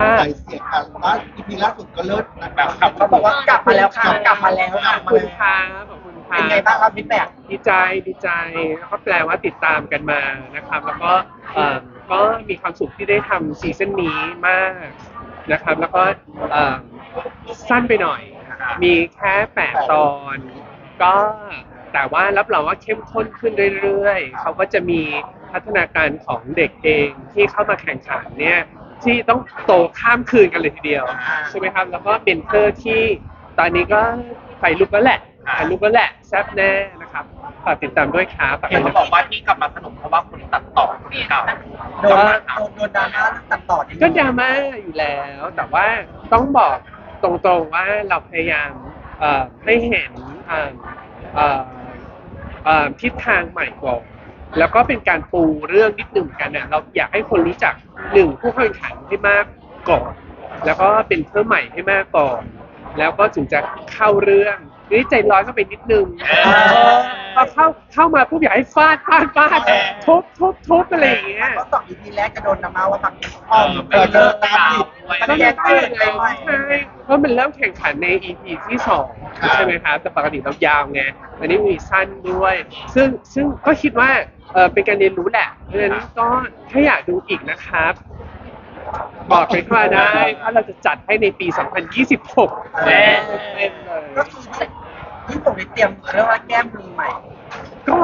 ใส่เสียงกันว่าอีพีล่าสุดก็เลิศนะครับเขาบอกว่ากลับมาแล้วค่ะกลับมาแล้วขอบคุณครับขอบคุณครัเป็นไงบบ้างครับพี่แปกดีใจดีใจแล้วก็แปลว่าติดตามกันมานะครับ แล้วก็เอ่อก็มีความสุขที่ได้ทำซีซั่นนี้มากนะครับ แล้วก็เอ่อสั้นไปหน่อย มีแค่แปดตอน ก็แต่ว่ารับรองว่าเข้มข้นขึ้นเรื่อยๆ เขาก็จะมีพัฒนาการของเด็กเองที่เข้ามาแข่งขันเนี่ย ที่ต้องโตข้ามคืนกันเลยทีเดียวใช่ไหมครับ แล้วก็เป็นเตอร์ที่ตอนนี้ก็ไฟลุกแล้วแหละไฟลุกแล้วแหละแซ่บแน่นะครับฝากติดตามด้วยครับฝากเห็นด้วยเขานะบอกว่าที่กลับมาสนุกเพราะว่าคุณตัดต่อเก่าโดนโดนโดนดราม่าเรื่องตัดต่อนี่ก็ดราม่าอยู่แล้ว แต่ว่าต้องบอกตรงๆว่าเราพยายามเอ่อให้เห็นเอ่อเอ่อเอ่อทิศทางใหม่ก่อน แล้วก็เป็นการปูเรื่องนิดหนึ่งเหมือนกันนะเราอยากให้คนรู้จักหนึ่งผู้เข้าแข่งขันให้มากก่อน แล้วก็เป็นเพื่อใหม่ให้มากก่อน แล้วก็ถึงจะเข้าเรื่องนี่ใจร้อนก็ไปนิดนึงพอเข้าเข้ามาผู้อยากให้ฟาดฟาดฟาดทุบทุบทุบอะไรอย่างเงี้ยก็สองอีพีแรกจะโดนดราม่าว่าทำอ้อมเออเจอตามผิดก็ไม่ได้ไงใช่เพ ราะมันเริ่มแข่งขันใน EP ที่สองครับใช่ไหมครับแต่ปกติเรายาวไงอันนี้มีสั้นด้วย ซึ่งซึ่งก็คิดว่าเออเป็นการเรียนรู้แหละเพราะฉะนั้นก็ถ้าอยากดูอีกนะครับ บอกไปว่าได้เพราะเราจะจัดให้ในปี 2026แน่เต็มเลยก็คือที่ผมได้เตรียมเรียกว่าแก้มมือใหม่ ก็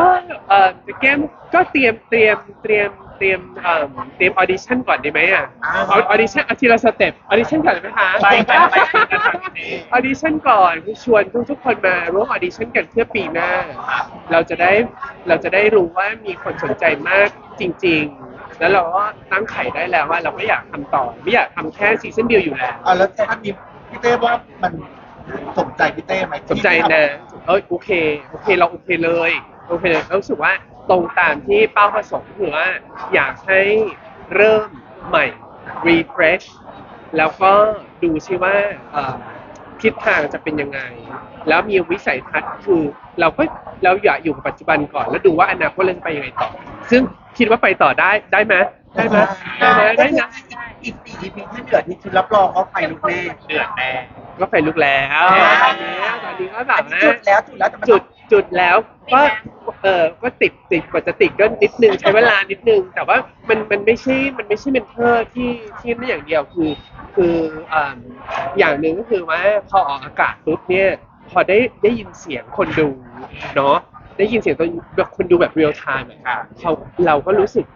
เออจะแก้มก็เตรียมเตรียมเตรียมเตรียมเอ่อเตรียมออดิชั่นก่อนดีไหมอะออดิชั่นอาทีละสเต็ปออดิชั่นก่อนไหมคะไปไปไปกันทางนี้ออดิชั่นก่อนชวนทุกทุกคนมาร่วมออดิชั่นกันเพื่อปีหน้า เราจะได้เราจะได้รู้ว่ามีคนสนใจมากจริง ๆ แล้วเราก็ตั้งไข่ได้แล้วว่าเราก็อยากทำต่อ ไม่อยากทำแค่ซีซั่นเดียวอยู่แล้วอะแล้วท่านนี้พี่เต้ว่ามันสมใจพี่เต้ไหมสนใจนะเอยโอเคโอเคเราโอเคเลย โอเคเลยเรารู้สึกว่าตรงตามที่เป้าประสงค์คือว่าอยากให้เริ่มใหม่ refresh แล้วก็ดูซิว่าเอ่อทิศทางจะเป็นยังไง แล้วมีวิสัยทัศน์คือเราก็เราอยากอยู่กับปัจจุบันก่อน แล้วดูว่าอนาคตเราจะไปยังไงต่อ ซึ่งคิดว่าไปต่อได้ได้ไหมได้ไหมได้ไหมได้นะอีกสี่อีพีที่เหลือนี่คือรับรองว่าไฟลุกแน่เดือดแน่ก็ไปลุกแล้วอ่าตอ นนี้ตอนนี้ก็แบอับนนี้นะจุดแล้วจุดแล้วแต่มันจุดจุดแล้วก็เออก็ติดติดกว่าจะติดก็นิดนึงใช้เวลานิดนึง แต่ว่ามันมันไม่ใช่มันไม่ใช่เมนเทอร์ที่ที่นั่นอย่างเดียวคือ คืออ่าอย่างหนึ่งก็คือว่าพอออกอากาศปุ๊บเนี่ย พอได้ได้ยินเสียงคนดูเนาะได้ยินเสียงตัวแบบคนดูแบบเรียลไทม์อะค่ะเขาเราก็รู้สึก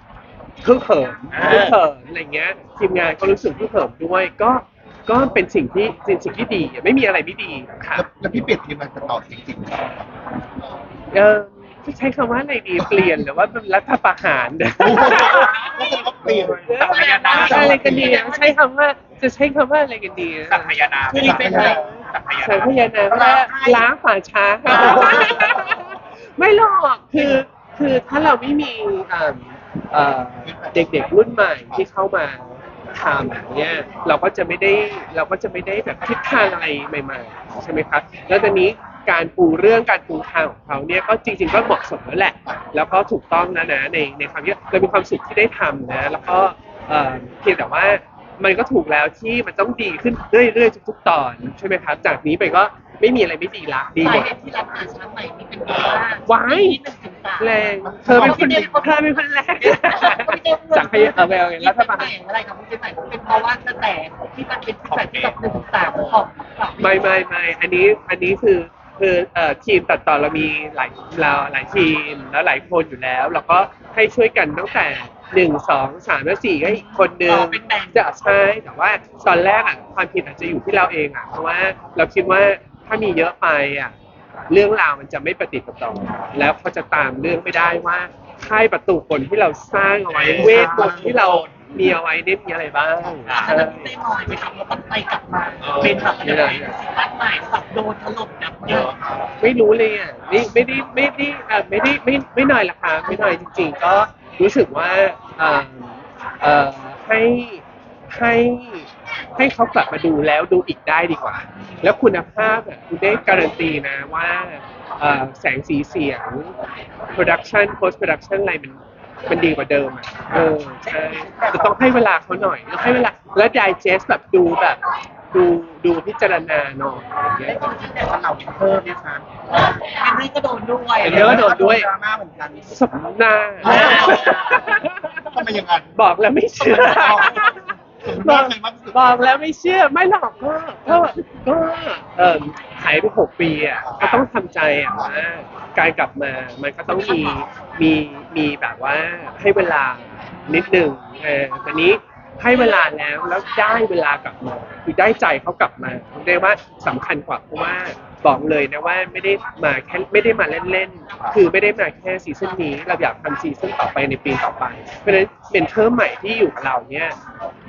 คึกเขิมคึกเขิมอะไรเงี้ยทีมงานก็รู้สึกคึกเขิมด้วยก็ ก็เป็นสิ่งที่เป็นสิ่งที่ดีไม่มีอะไรไม่ดีค่ะแล้วแล้วพี่เป็ดทีมงานจะต่อจริงเออจะใช้คำว่าอะไรดีเปลี่ยนหรือว่าเป็นรัฐประหารๆก็จะต้องเปลี่ยนอะไรกันดีอะใช้คำว่าจะใช้คำว่าอะไรกันดีอะสัพยานาคือเป็นอะไร สัพยาใช้นา พยานาว่าล้างป่าช้าไม่หรอกคือคือถ้าเราไม่มีอ่าเอ่อเด็กๆรุ่นใหม่ที่เข้ามา ทำเนี่ยเราก็จะไม่ได้เราก็จะไม่ได้แบบคิดทางอะไรใหม่ๆใช่ไหมครับแล้วตอนนี้การปูเรื่องการปูทางของเขาเนี่ยก็จริง ๆ ก็เหมาะสมแล้วแหละ แล้วก็ถูกต้องนะนะในในความที่เรามีความสุขที่ได้ทำนะ แล้วก็เพียงแต่ว่า มันก็ถูกแล้วที่มันต้องดีขึ้นเรื่อยๆทุกๆตอนใช่ไหมครับ จากนี้ไปก็ไม่มีอะไรไม่ดีละดีหสามดเหตุที่รับหาช้าใหม่นี่เป็นเพราะว่าว้าย ที่หนึ่งถึงสามแรงเธอเป็นคนเธอเป็นคนแรงจากพยาเออไปเอาไงรัฐบาลใหม่อะไรกับพี่ใหม่เป็นเพราะว่ากระแสที่มันเป็นที่แบบที่แบบหนึ่งถึงสามของไม่ไม่ไม่อันนี้อันนี้คือคือเอ่อทีมตัดต่อเรามีหลายเราหลายทีมแล้วหลายคนอยู่แล้ว เราก็ให้ช่วยกันตั้งแต่ หนึ่งสองสามและสี่ก็อีกคนนึงเป็นแบ่ง จะใช่แต่ว่าตอนแรกอะความผิดอาจจะอยู่ที่เราเองอะเพราะว่าเราคิดว่าถ้ามีเยอะไปอะเรื่องราวมันจะไม่ปฏิดประต่อแล้วเขาจะตามเรื่องไม่ได้ว่าค่ายประตูผลที่เราสร้างเอาไว้เวทมนต์ที่เรามีเอาไว้เนี่ยมีอะไรบ้างถ้าเราไม่น้อยไปทำเราต้องไปกลับมา เป็นแบบอะไรบ้านใหม่แบบโดนถล่มแบบเยอะไม่รู้เลยอะนี่ไม่ได้ไม่ได้เอ่อไม่ได้ไม่ไม่น้อยราคาไม่น้อยจริง ๆ ก็ รู้สึกว่าเอ่อเอ่อให้ให้ให้เขากลับมาดูแล้วดูอีกได้ดีกว่า แล้วคุณภาพอะคุณได้การันตีนะว่าเอ่อแสงสีเสียง production post production อะไรมันมันดีกว่าเดิมอะเออใช่แต่ต้องให้เวลาเขาหน่อยต้องให้เวลาแล้ว digest แบบดูแบบ ดูดูพิจารณาหน่อยอย่างเงี้ได้ยคนที่แต่กับเราเพิ่มไหมคะเอนรี่ก็โดนด้วยเอนรี่ก็โดนด้วย ดราม่าเหมือนกันสมหน้า ทำไมอย่างนั้นบอกแล้วไม่เชื่อสมหน้าใครมากที่สุดบอกแล้วไม่เชื่อไม่หรอกก็ก็ก็เออหายไปหกปีอะก็ต้องทำใจอะว่าการกลับมามันก็ต้องมีมีมีแบบว่าให้เวลานิดหนึ่งเออตอนนี้ให้เวลาแล้วแล้วได้เวลากลับมา คือได้ใจเขากลับมาเรียกว่าสำคัญกว่าเพราะว่าบอกเลยนะว่าไม่ได้มาแค่ไม่ได้มาเล่นๆ คือไม่ได้มาแค่ซีซั่นนี้ เราอยากทำซีซั่นต่อไปในปีต่อไป เพราะฉะนั้นเป็นเทอมใหม่ที่อยู่กับเราเนี่ย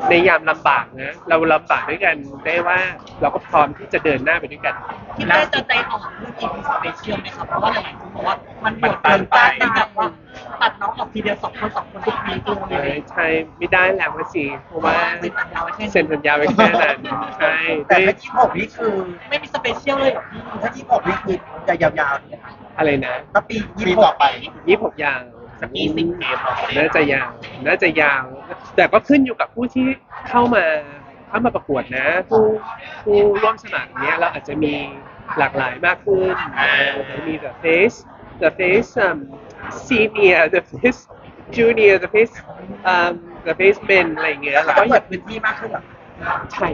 ในยามลำบากนะเราลำบากด้วยกันได้ว่าเราก็พร้อมที่จะเดินหน้าไปด้วยกันที่ได้จะใจอ่อนเรื่องอีพีสเปเชียลไหมครับเพราะว่าหลายๆคนบอกว่ามันหมดเกินต้านที่แบบว่าตัดน้องออก ทีเดียวสองคนสองคนทุกทีตัวเลใช่ยใช่ไม่ได้แล้วว่าสิเพราะว่าเซ็นสัญญาไว้แค่เซ็นสัญญาไว้แค่นั้นใช่แต่ด้วยถ้ายี่หกนี่คือ ไม่มีสเปเชียลเลยเหรอพี่ถ้ายี่หกนี่คือจะยาวๆเนี่ยอะไรนะถ้าปีปียี่หต่อกไป ยี่หกยาวสักยี่สิบเกมต่อเดือนน่าจะยาวน่าจะยาวแต่ก็ขึ้นอยู่กับผู้ที่เข้ามาเข้ามาประกวดนะ ผู้ผู้ร่วมสมัครเนี้ยเราอาจจะมีหลากหลายมากขึ้นนะมี the face the face um, senior the face junior the face um, the face men อะไรอย่างเงี้ยแล้วแล้วก็ก็อเปิยาดกพื้นที่มากขึ้นเหรอใช่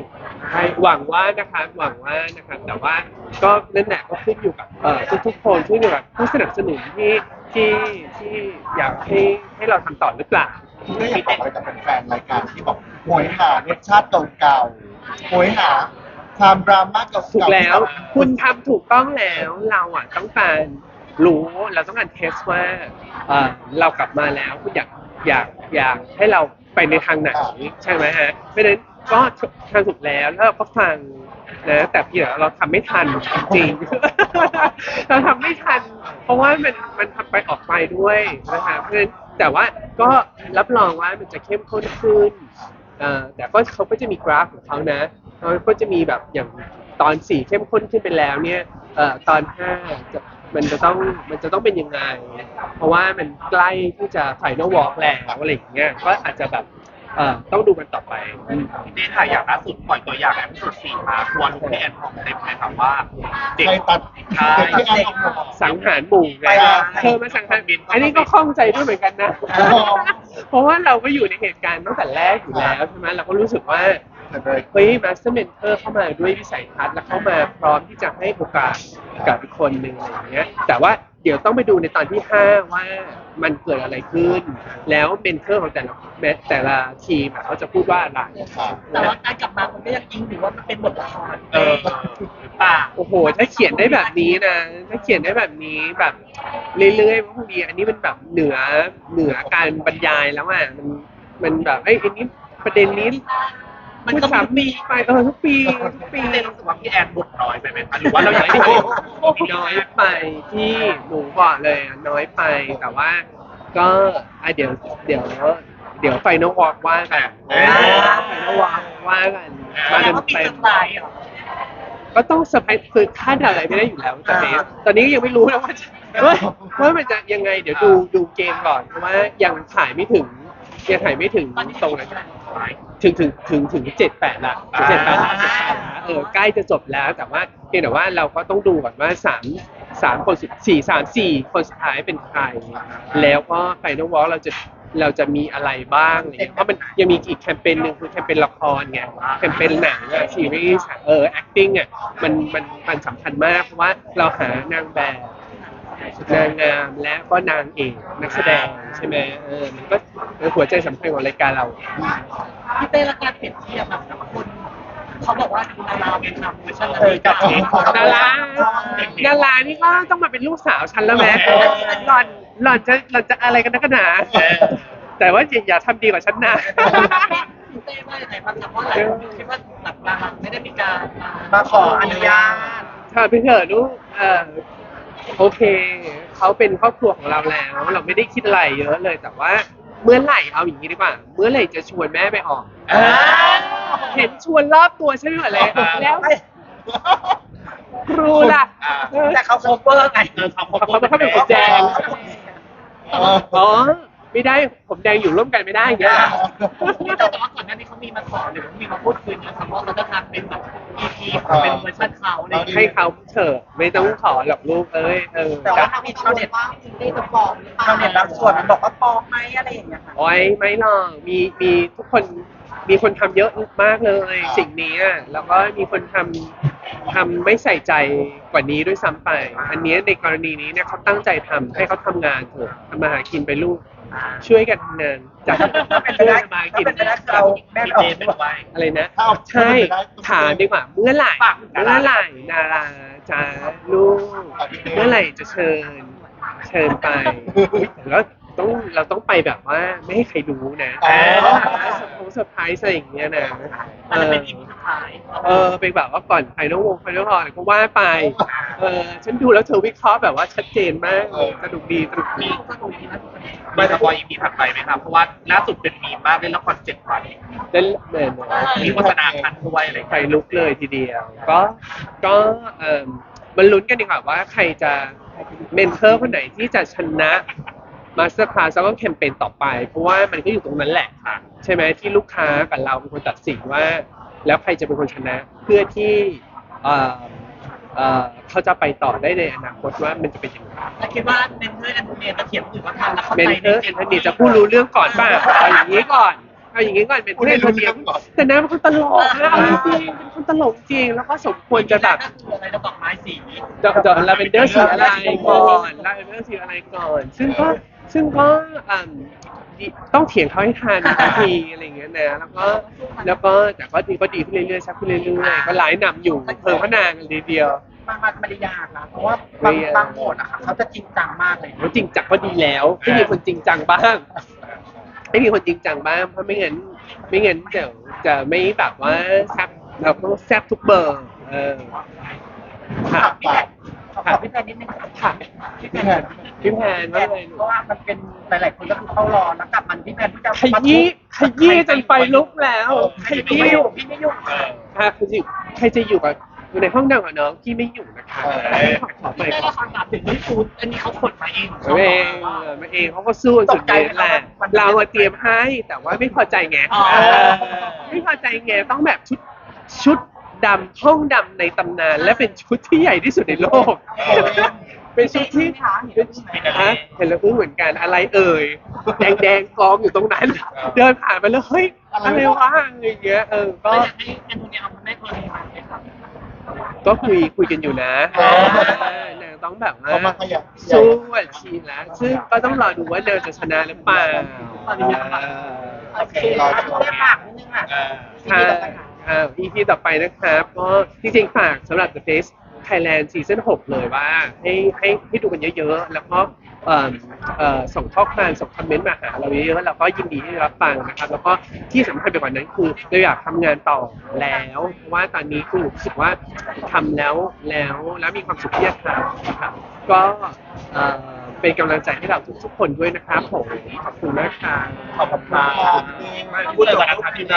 ใช่หวังว่านะคะหวังว่านะครับแต่ว่าก็นั่นแหละก็ขึ้นอยู่กับเอ่อทุกๆคนขึ้นอยู่กับผู้สนับสนุนที่ที่ที่อยากให้ให้เราทำต่อหรือเปล่าก็อยากบอกอะไรกับแฟนๆรายการที่บอกโหยหารสชาติเก่าๆโหยหาความดราม่าเก่าๆถูกแล้วที่คุณทำถูกต้องแล้วเราอะต้องการ รู้เราต้องการเทสว่าเรากลับมาแล้วคุณอยากอยากอยากให้เราไปในทางไหนใช่ไหมฮะเพราะนั้นก็ทำถูกแล้วแล้วเราก็ฟังนะแต่เพียงเราทำไม่ทันจริงเราทำไม่ทัน เพราะว่ามันมันทำไปออกไปด้วยนะคะเพราะนั้นแต่ว่าก็รับรองว่ามันจะเข้มข้นขึ้นแต่ก็เขาก็จะมีกราฟของเขานะเขาก็จะมีแบบอย่าง ตอนสี่เข้มข้นขึ้นไปแล้วเนี่ยเอ่อตอนห้าจะมันจะต้องมันจะต้องเป็นยังไง เพราะว่ามันใกล้ที่จะไฟนอลวอล์กแล้วอะไรอย่างเงี้ยก็อาจจะแบบเอ่อต้องดูกันต่อไปอืมเดถ่ายอย่างล่าสุดปล่อยตัวอย่างแอปสุดสี่มาทัวร์ลุงพี่แอนของเต็มเลยครับว่าเด็กใครตัดใช่เด็กที่แอนออกมา สังหารหมู่ไงไปอะเธอมาสังหารอันนี้ก็ข้องใจด้วยเหมือนกันนะ อ๋อ เพราะว่าเราก็อยู่ในเหตุการณ์ตั้งแต่แรกอยู่แล้วใช่ไหมเราก็รู้สึกว่า เฮ้ยมาสเตอร์เมนเทอร์เข้ามาด้วยวิสัยทัศน์และเข้ามาพร้อมที่จะให้โอกาสกับอีกคนหนึ่งอะไรอย่างเงี้ย แต่ว่าเดี๋ยวต้องไปดูในตอนที่ 5 ว่ามันเกิดอะไรขึ้น แล้วเมนเทอร์ของแต่ละแม้แต่ละทีมอะเขาจะพูดว่าอะไร แต่ว่าการกลับมามันก็ยังอิงหรือว่ามันเป็นบทละครเออหรือเปล่าโอ้โห ถ้าเขียนได้แบบนี้นะ ถ้าเขียนได้แบบนี้แบบเรื่อยๆพวกนี้อันนี้มันแบบเหนือเหนือการบรรยายแล้วอะมันมันแบบเอ้ยอันนี้ประเด็นนี้ มันก็ซ้ำมีไปเออทุกปีทุกปี พี่เต้รู้สึกว่าพี่แอนบทน้อยไปไหมคะหรือว่าเราอยากให้เขาน้อยไปที่หนูบอกเลยอะน้อยไปแต่ว่า ก็อะเดี๋ยวเดี๋ยวเดี๋ยวไฟนอลวอล์กว่ากันอ่าไฟนอลวอล์กว่ากันมาแต่เต็มว่ามีเต็เซอร์ไพรส์เหรอก็ต้องสไปคือคาดอะไรไม่ได้อยู่แล้วแตอนนี้ตอนนี้ยังไม่รู้นะว่าจะว่าว่ามันจะยังไงเดี๋ยวดูดูเกมก่อนเพราะว่ายังถ่ายไม่ถึงยังถ่ายไม่ถึงตอนนี้ตรงนั้น ถึงถึงถึงถึงเจ็ดแปดละเจ็ดแปดละเจ็ดแปดละเออใกล้จะจบแล้วแต่ว่าเพียงแต่ว่าเราก็ต้องดูก่อนว่าสามสามคนสุดสี่สามสี่คนสุดท้ายเป็นใคร แล้วก็ไฟนอลวอลเราจะเราจะมีอะไรบ้างอะไรเงี้ยเพราะมันยังมีอีกแคมเปญหนึ่งคือแคมเปญละครไงแคมเปญหนังอะซีรีส์อะเออ acting อะมันมันมันสำคัญมากเพราะว่าเราหานางแบบ นางงามและก็นางเอกนักแสดงใช่ไหมเออมันก็เป็นหัวใจสำคัญของรายการเรา พี่เต้และการเปรียบเทียบแบบแต่ละคนเขาบอกว่าดูนาราเป็นนำเวอร์ชันเออกับเด็กดาราดารานี่ก็ต้องมาเป็นลูกสาวฉันแล้วไหมหล่อนหล่อนจะหล่อนจะอะไรกันนักกันหนา แต่ว่าอย่าอย่าทำดีกว่าฉันนะ พี่เต้ว่ายังไงบ้างครับเพราะหลายคนคิดว่าแบบนาราไม่ได้มีการมาขออนุญาตถ้าพี่เถอะลูกเออ โอเคเขาเป็นครอบครัวของเราแล้ว เราไม่ได้คิดอะไรเยอะเลย แต่ว่าเมื่อไหร่เอาอย่างนี้ดีกว่า เมื่อไหร่จะชวนแม่ไปออกอ่า เห็นชวนรอบตัวใช่ไหมอะไรแล้วครูล่ะอ่าเออแต่เขาโคเวอร์ไงเออเขาเขาเขาเป็นคนแจงเอออ๋อ ไม่ได้ผมแดงอยู่ร่วมกันไม่ได้อย่างเงี้ยนี่แต่ว่าก่อนหน้านี้เขามีมาสอนหรือว่ามีมาพูดคุยนะครับว่าเขาจะทำเป็นแบบ EP เป็นเวอร์ชันเขาอะไรอย่างเงี้ยให้เขาเถอะไม่ต้องขอหรอกลูกเอ้ยเออแต่ว่าถ้ามีชาวเน็ตว่าจริงได้จะบอกหรือเปล่าชาวเน็ตบางส่วนมันบอกว่าปลอมไหมอะไรอย่างเงี้ยค่ะโอ้ยไม่หรอกมีมีทุกคนมีคนทำเยอะมากเลยสิ่งนี้อะแล้วก็มีคนทำทำไม่ใส่ใจกว่านี้ด้วยซ้ำไป อันเนี้ยในกรณีนี้เนี่ยเขาตั้งใจทำให้เขาทำงานเถอะทำมาหากินไปลูก ช่วยกันเนินจากถ้าเป็นไปช่วยได้มาหาถ้ากินเป็นไปได้คือเราแม่ออเจกเป็นไว้อะไรนะใช่ถ้าเป็นไปได้ต้องถามดีกว่าเมื่อไหร่เมื่อไหร่นาราจ้าลูกเมื่อไหร่จะเชิญ เชิญไปแล้ว ต้องเราต้องไปแบบว่าไม่ให้ใครรู้นะอ๋อ เซอร์ไพรส์เซอร์ไพรส์อะไรอย่างเงี้ยนะเอมันจะอเป็น EP สุดท้ายเออเป็นแบบว่าก่อนไฟนอลวงไฟนอลฮอลก็ว่าไป เออฉันดูแล้วเธอวิเคราะห์แบบว่าชัดเจนมากเลยสนุกดีสนุกดี มีสปอยอีพีถัดไปไหมครับ เพราะว่าล่าสุดเป็นมีมมากเล่นละครเจ็ดวันเล่นเหมือนมีโฆษณาพันด้วยอะไรไฟลุกเลยทีเดียว ก็ก็เออมันลุ้นกันดีกว่าว่าใครจะเมนเทอร์คนไหนที่จะชนะ มาสเตอร์คลาสแล้วก็แคมเปญต่อไป เพราะว่ามันก็อยู่ตรงนั้นแหละค่ะใช่ไหมที่ลูกค้ากับเราเป็นคนตัดสินว่า แล้วใครจะเป็นคนชนะ เพื่อที่เอ่อเอ่อเขาจะไปต่อได้ในอนาคตว่ามันจะเป็นยังไงแต่คิดว่าเมนเทอร์แอนโทเนียจะเขียนอื่นว่าทันแล้วเข้าเมใจนเทอร์แอนโทนีจะผู้รู้เรื่องก่อนป่ะเอาอย่างนี้ก่อนเอาอย่างนี้ก่อนเมนเทอร์แอนโทเนียแต่น้าเป็นคนตลกนะเอาจริงๆเป็นคนตลกจริงแล้วก็สมควรจะแบบอะไรจะดอกไม้สีดอกดอกลาเวนเดอร์สีอะไรก่อนลาเวนเดอร์สีอะไรก่อน ซึ่งก็ ซึ่งก็อืมดีต้องเถียงเขาให้ทันบางทีอะไรอย่างเงี้ยนะแล้วก็แล้วก็แต่ก็ดีก็ดีขึ้นเรื่อยๆชักขึ้นเรื่อยๆก็หลายนำอยู่เพิ่มพระนางกันทีเดียว มันมันไม่ได้ยากนะเพราะว่าบางไม่ยาก บางโหมดอะค่ะเขาจะจริงจังมากเลยเขาจริงจังก็ดีแล้วไม่มีคนจริงจังบ้างไม่มีคนจริงจังบ้างเพราะไม่งั้นไม่งั้นเดี๋ยวจะไม่แบบว่าแซบเราต้องแซบทุกเบอร์ เออค่ะ พี่แพน ขอขอพี่แพนนิดนึงค่ะพี่พี่แพแพนนพี่แพนพี่แพว่านอะไรหนูเพราะว่ามันเป็นหลายๆคนก็คือเข้ารอแล้วกลับมันพี่แพนที่จะขยี้ขยี้จนไฟลุกแล้วขพี่ยี้ไม่อยู่พี่ไม่อยู่ค่ะคือสิใครจะอยู่กับอยู่ในห้องเดียวกับน้องพี่ไม่อยู่นะคะขอไปได้ขอราคาถามถึงเรื่องฟูดอันนี้เขาขนมาเองของเขาเขาเองเออมาเองเขาก็สู้สุดเดชแหละเราอะเตรียมให้แต่ว่าไม่พอใจไงอ๋อไม่พอใจไงต้องแบบชุดชุด ดำห้องดำในตำนาน และเป็นชุดที่ใหญ่ที่สุดในโลก เป็นชุดที่ฮะเห็นแล้วอึ้งเหมือนกันอะไรเอ่ยแดงแดงๆกองอยู่ตรงนั้น เดินผ่านไปแล้วเฮ้ยอะไรวะอะไรอย่างเงี้ยเออก็ก็อยากให้แอนโทเนียเอาแม่คนนี้มาเลยครับ ก็คุยคุยกันอยู่นะอ๋อนางต้องแบบว่า เขามาขยับสู้อะชีแล้วซึ่งก็ต้องรอดูว่านางจะชนะหรือเปล่า โอเคเราจะฝากนิดนึงอะ ค่ะ อ่า EP ต่อไปนะครับ ก็จริงๆฝากสำหรับ The Face Thailand Season 6เลยว่า ให้ให้ให้ดูกันเยอะๆ แล้วก็เอ่อเอ่อส่งข้อความส่งคอมเมนต์มาหาเราเยอะๆแล้วก็ยินดีที่รับฟังนะครับ แล้วก็ที่สำคัญไปกว่านั้นคือเราอยากทำงานต่อแล้วเพราะว่าตอนนี้คือรู้สึกว่าทำแล้วแล้วแล้วมีความสุขที่จะทำนะครับก็เอ่อเป็นกำลังใจให้เราทุกๆคนด้วยนะครับผมขอบคุณมากครับขอบคุณครับพูดเลยว่านะครับทีมดารา